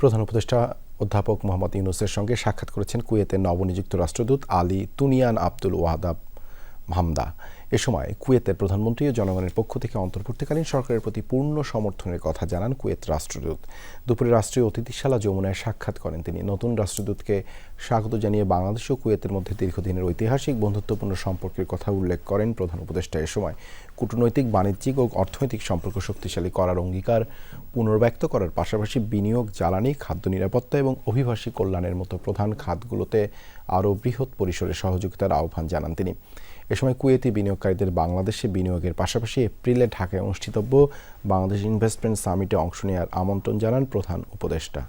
প্রধান উপদেষ্টা অধ্যাপক মোহাম্মদ ইউনুসের সঙ্গে সাক্ষাৎ করেছেন কুয়েতের নবনিযুক্ত রাষ্ট্রদূত আলী তুনিয়ান আব্দুল ওয়াহাদাব হামদা। এ সময় কুয়েতের প্রধানমন্ত্রী ও জনগণের পক্ষ থেকে অন্তর্বর্তীকালীন সরকারের প্রতি পূর্ণ সমর্থনের কথা জানান কুয়েত রাষ্ট্রদূত। দুপুরে রাষ্ট্রীয় অতিথিশালা যমুনায় সাক্ষাৎ করেন তিনি। নতুন রাষ্ট্রদূতকে স্বাগত জানিয়ে বাংলাদেশ ও কুয়েতের মধ্যে দীর্ঘদিনের ঐতিহাসিক বন্ধুত্বপূর্ণ সম্পর্কের কথা উল্লেখ করেন প্রধান উপদেষ্টা। এ সময় কূটনৈতিক, বাণিজ্যিক ও অর্থনৈতিক সম্পর্ক শক্তিশালী করার অঙ্গীকার পুনর্ব্যক্ত করার পাশাপাশি বিনিয়োগ, জ্বালানি, খাদ্য নিরাপত্তা এবং অভিবাসী কল্যাণের মতো প্রধান খাতগুলোতে আরও বৃহৎ পরিসরে সহযোগিতার আহ্বান জানান তিনি। এ সময় কুয়েতি বিনিয়োগকারীদের বাংলাদেশে বিনিয়োগের পাশাপাশি এপ্রিলে ঢাকায় অনুষ্ঠিতব্য বাংলাদেশ ইনভেস্টমেন্ট সামিটে অংশ নেওয়ার আমন্ত্রণ জানান প্রধান উপদেষ্টা।